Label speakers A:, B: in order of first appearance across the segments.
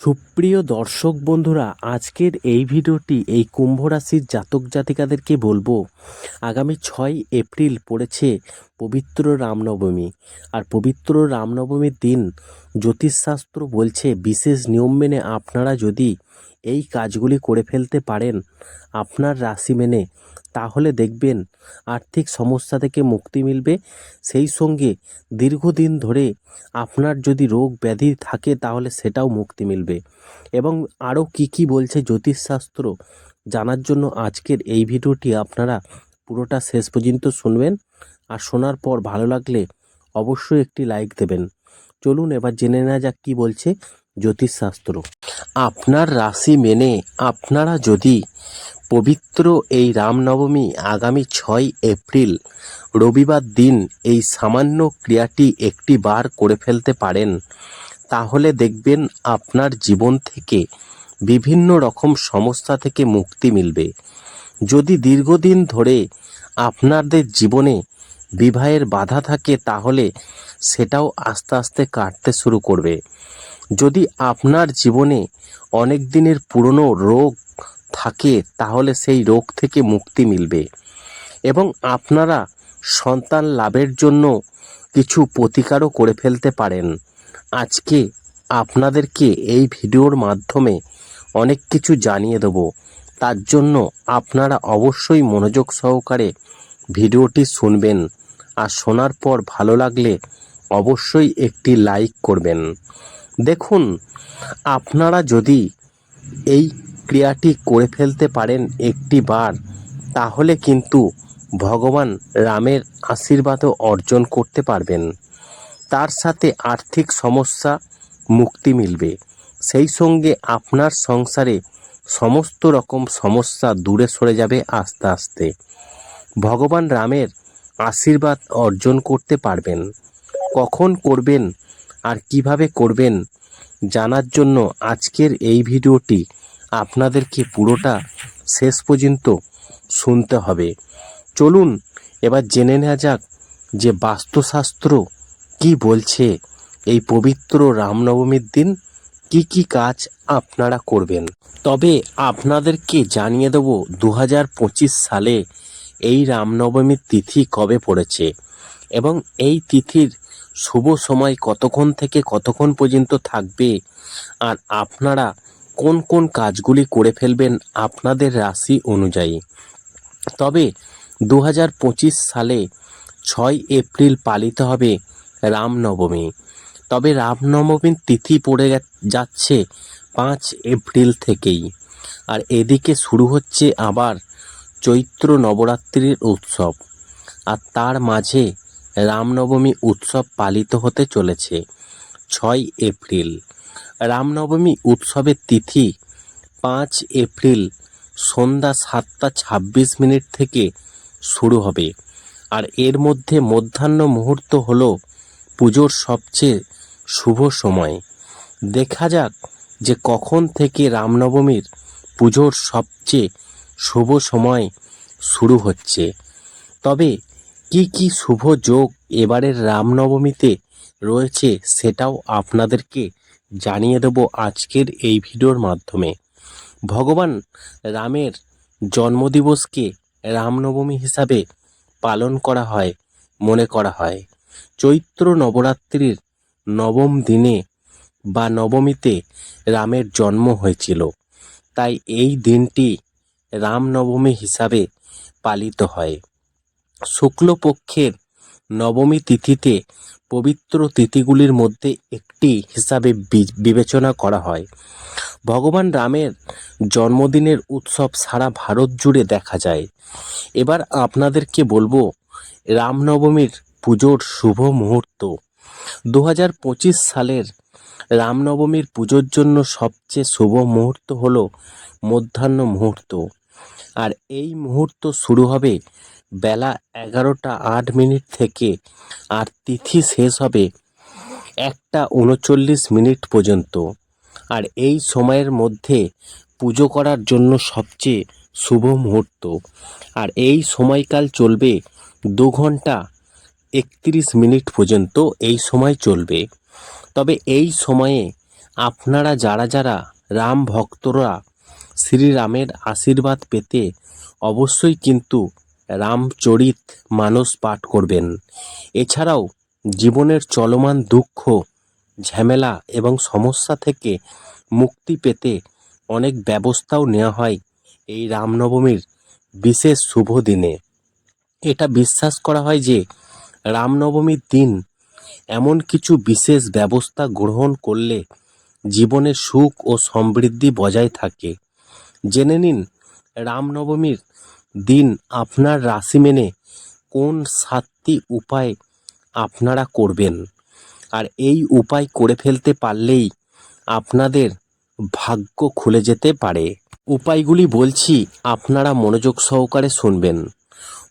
A: সুপ্রিয় দর্শক বন্ধুরা, আজকের এই ভিডিওটি এই কুম্ভ রাশির জাতক জাতিকাদেরকে বলব, আগামী ছয় এপ্রিল পড়েছে পবিত্র রামনবমী। আর পবিত্র রামনবমীর দিন জ্যোতিষশাস্ত্র বলছে, বিশেষ নিয়ম মেনে আপনারা যদি এই কাজগুলি করে ফেলতে পারেন আপনার রাশি মেনে। তাহলে দেখবেন আর্থিক সমস্যা থেকে মুক্তি মিলবে। সেই সঙ্গে দীর্ঘদিন ধরে আপনার যদি রোগ ব্যাধি থাকে তাহলে সেটাও মুক্তি মিলবে। এবং আরও কি কি বলছে জ্যোতিষশাস্ত্র জানার জন্য আজকের এই ভিডিওটি আপনারা পুরোটা শেষ পর্যন্ত শুনবেন। আর শোনার পর ভালো লাগলে অবশ্যই একটি লাইক দেবেন। চলুন এবার জেনে নেওয়া যাক কী বলছে জ্যোতিষশাস্ত্র। আপনার রাশি মেনে আপনারা যদি পবিত্র এই রামনবমী আগামী ছয় এপ্রিল, রবিবার দিন এই সামান্য ক্রিয়াটি একটি বার করে ফেলতে পারেন, তাহলে দেখবেন আপনার জীবন থেকে বিভিন্ন রকম সমস্যা থেকে মুক্তি মিলবে। যদি দীর্ঘদিন ধরে আপনাদের জীবনে বিবাহের বাধা থাকে, তাহলে সেটাও আস্তে আস্তে কাটতে শুরু করবে। যদি আপনার জীবনে অনেক দিনের পুরনো রোগ থাকে, তাহলে সেই রোগ থেকে মুক্তি মিলবে। এবং আপনারা সন্তান লাভের জন্য কিছু প্রতিকারও করে ফেলতে পারেন। আজকে আপনাদেরকে এই ভিডিওর মাধ্যমে অনেক কিছু জানিয়ে দেব। তার জন্য আপনারা অবশ্যই মনোযোগ সহকারে ভিডিওটি শুনবেন। আর শোনার পর ভালো লাগলে অবশ্যই একটি লাইক করবেন। দেখুন, আপনারা যদি এই ক্রিয়াটি করে ফেলতে পারেন একটি বার, তাহলে কিন্তু ভগবান রামের আশীর্বাদও অর্জন করতে পারবেন। তার সাথে আর্থিক সমস্যা, মুক্তি মিলবে। সেই সঙ্গে আপনার সংসারে সমস্ত রকম সমস্যা দূরে সরে যাবে আস্তে আস্তে। ভগবান রামের আশীর্বাদ অর্জন করতে পারবেন। কখন করবেন আর কীভাবে করবেন জানার জন্য আজকের এই ভিডিওটি আপনাদেরকে পুরোটা শেষ পর্যন্ত শুনতে হবে। চলুন এবার জেনে নেওয়া যাক যে বাস্তুশাস্ত্র কি বলছে, এই পবিত্র রামনবমীর দিন কি কি কাজ আপনারা করবেন। তবে আপনাদেরকে জানিয়ে দেব দু হাজার পঁচিশ সালে এই রামনবমীর তিথি কবে পড়েছে এবং এই তিথির শুভ সময় কতক্ষণ থেকে কতক্ষণ পর্যন্ত থাকবে? আর আপনারা কোন কোন কাজগুলি করে ফেলবেন আপনাদের রাশি অনুযায়ী? তবে দু হাজার পঁচিশ সালে ছয় এপ্রিল পালিত হবে রামনবমী। তবে রামনবমীর তিথি পড়ে যাচ্ছে পাঁচ এপ্রিল থেকেই। আর এদিকে শুরু হচ্ছে আবার চৈত্র নবরাত্রির উৎসব। আর তার মাঝে রামনবমী উৎসব পালিত হতে চলেছে। ছয় এপ্রিল। রামনবমী উৎসবের তিথি পাঁচ এপ্রিল সন্ধ্যা সাতটা ছাব্বিশ মিনিট থেকে শুরু হবে। আর এর মধ্যে মধ্যাহ্ন মুহূর্ত হল পুজোর সবচেয়ে শুভ সময়। দেখা যাক যে কখন থেকে রামনবমীর পুজোর সবচেয়ে শুভ সময় শুরু হচ্ছে। তবে কি কি শুভ যোগ এবারের রামনবমীতে রয়েছে সেটাও আপনাদেরকে জানিয়ে দেব আজকের এই ভিডিওর মাধ্যমে। ভগবান রামের জন্মদিবসকে রামনবমী হিসাবে পালন করা হয়, মনে করা হয়। চৈত্র নবরাত্রির নবম দিনে বা নবমীতে রামের জন্ম হয়েছিল। তাই এই দিনটি রামনবমী হিসাবে পালিত হয়। শুক্লপক্ষের নবমী তিথিতে পবিত্র তিথিগুলির মধ্যে একটি হিসাবে বিবেচনা করা হয়। ভগবান রামের জন্মদিনের উৎসব সারা ভারত জুড়ে দেখা যায়। এবার আপনাদেরকে বলব, রামনবমীর পুজোর শুভ মুহূর্ত। দু হাজার পঁচিশ সালের রামনবমীর পুজোর জন্য সবচেয়ে শুভ মুহূর্ত হলো মধ্যাহ্ন মুহূর্ত। আর এই মুহূর্ত শুরু হবে বেলা এগারোটা আট মিনিট থেকে আর তিথি শেষ হবে একটা উনচল্লিশ মিনিট পর্যন্ত। আর এই সময়ের মধ্যে পুজো করার জন্য সবচেয়ে শুভ মুহূর্ত। আর এই সময়কাল চলবে দু ঘণ্টা একত্রিশ মিনিট পর্যন্ত এই সময় চলবে। তবে এই সময়ে আপনারা যারা যারা রাম ভক্তরা শ্রীরামের আশীর্বাদ পেতে অবশ্যই কিন্তু রামচরিত মানস পাঠ করবেন। এছাড়াও জীবনের চলমান দুঃখ, ঝামেলা এবং সমস্যা থেকে মুক্তি পেতে অনেক ব্যবস্থাও নেওয়া হয় এই রামনবমীর বিশেষ শুভ দিনে। এটা বিশ্বাস করা হয় যে রামনবমীর দিন এমন কিছু বিশেষ ব্যবস্থা গ্রহণ করলে জীবনে সুখ ও সমৃদ্ধি বজায় থাকে। জেনে নিন, রামনবমীর দিন আপনার রাশি মেনে কোন সাতটি উপায় আপনারা করবেন? আর এই উপায় করে ফেলতে পারলেই আপনাদের ভাগ্য খুলে যেতে পারে। উপায়গুলি বলছি, আপনারা মনোযোগ সহকারে শুনবেন।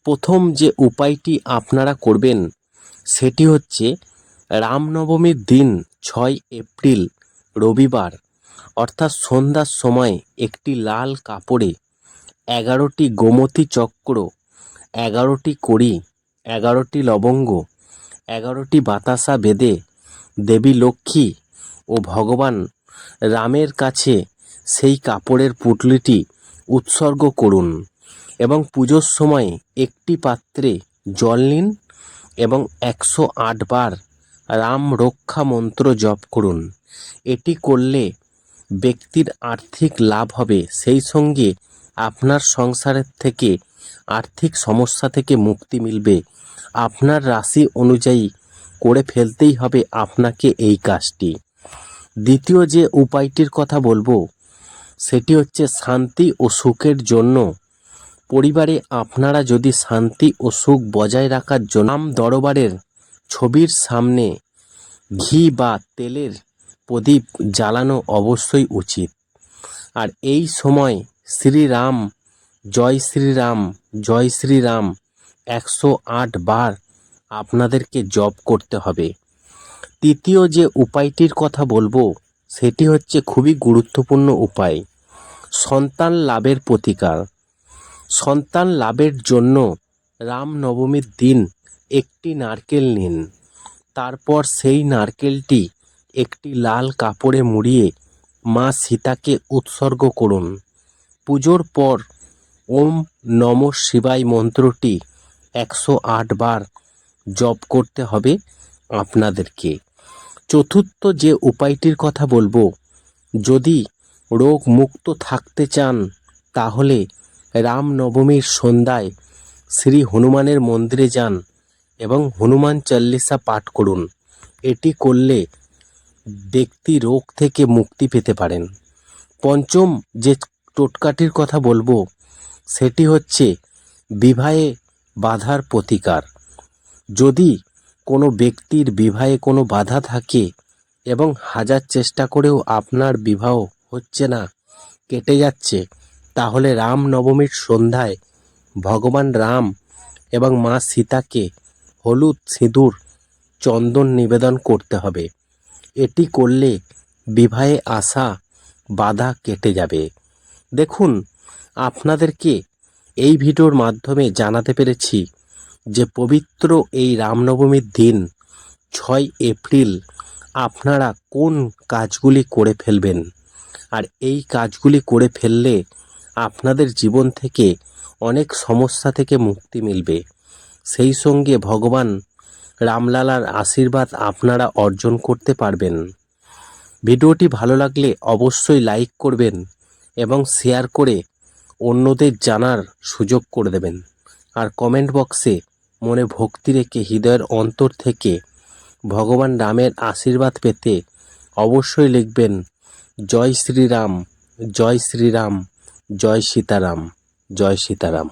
A: প্রথম যে উপায়টি আপনারা করবেন, সেটি হচ্ছে রামনবমীর দিন ছয় এপ্রিল, রবিবার, অর্থাৎ সন্ধ্যার সময় একটি লাল কাপড়ে এগারোটি গোমতী চক্র, এগারোটি কড়ি, এগারোটি লবঙ্গ, এগারোটি বাতাসা বেদে দেবী লক্ষ্মী ও ভগবান রামের কাছে সেই কাপড়ের পুটলিটি উৎসর্গ করুন এবং পুজোর সময় একটি পাত্রে জল নিন এবং একশো আট বার রাম রক্ষা মন্ত্র জপ করুন। এটি করলে ব্যক্তির আর্থিক লাভ হবে। সেই সঙ্গে আপনার সংসারের থেকে, আর্থিক সমস্যা থেকে মুক্তি মিলবে। আপনার রাশি অনুযায়ী করে ফেলতেই হবে আপনাকে এই কাজটি। দ্বিতীয় যে উপায়টির কথা বলব, সেটি হচ্ছে শান্তি ও সুখের জন্য। পরিবারে আপনারা যদি শান্তি ও সুখ বজায় রাখার জন্য দরবারের ছবির সামনে ঘি বা তেলের প্রদীপ জ্বালানো অবশ্যই উচিত। আর এই সময় শ্রীরাম, জয় শ্রীরাম জয় শ্রীরাম, একশো আট বার আপনাদেরকে জপ করতে হবে। তৃতীয় যে উপায়টির কথা বলব, সেটি হচ্ছে খুবই গুরুত্বপূর্ণ উপায়, সন্তান লাভের প্রতিকার। সন্তান লাভের জন্য রামনবমীর দিন একটি নারকেল নিন, তারপর সেই নারকেলটি একটি লাল কাপড়ে মুড়িয়ে মা সীতাকে উৎসর্গ করুন। পুজোর পর ওম নম শিবায় মন্ত্রটি একশো আট বার জপ করতে হবে আপনাদেরকে। চতুর্থ যে উপায়টির কথা বলব, যদি রোগ মুক্ত থাকতে চান, তাহলে রামনবমীর সন্ধ্যায় শ্রী হনুমানের মন্দিরে যান এবং হনুমান চল্লিশা পাঠ করুন। এটি করলে ব্যক্তি রোগ থেকে মুক্তি পেতে পারেন। পঞ্চম যে টোটকাটির কথা বলব, সেটি হচ্ছে বিবাহে বাধার প্রতিকার। যদি কোনো ব্যক্তির বিবাহে কোনো বাধা থাকে এবং হাজার চেষ্টা করেও আপনার বিবাহ হচ্ছে না, কেটে যাচ্ছে, তাহলে রাম নবমীর সন্ধ্যায় ভগবান রাম এবং মা সীতাকে হলুদ সিঁদুর, চন্দন নিবেদন করতে হবে। এটি করলে বিবাহে আসা বাধা কেটে যাবে। দেখুন, আপনাদেরকে এই ভিডিওর মাধ্যমে জানাতে পেরেছি যে পবিত্র এই রামনবমীর দিন, ছয় এপ্রিল, আপনারা কোন কাজগুলি করে ফেলবেন? আর এই কাজগুলি করে ফেললে আপনাদের জীবন থেকে অনেক সমস্যা থেকে মুক্তি মিলবে। সেই সঙ্গে ভগবান রামলালার আশীর্বাদ আপনারা অর্জন করতে পারবেন। ভিডিওটি ভালো লাগলে অবশ্যই লাইক করবেন এবং শেয়ার করে অন্যদের জানার সুযোগ করে দেবেন। আর কমেন্ট বক্সে মনে ভক্তি রেখে হৃদয়ের অন্তর থেকে ভগবান রামের আশীর্বাদ পেতে অবশ্যই লিখবেন, জয় শ্রীরাম জয় শ্রীরাম, জয় সীতারাম জয় সীতারাম।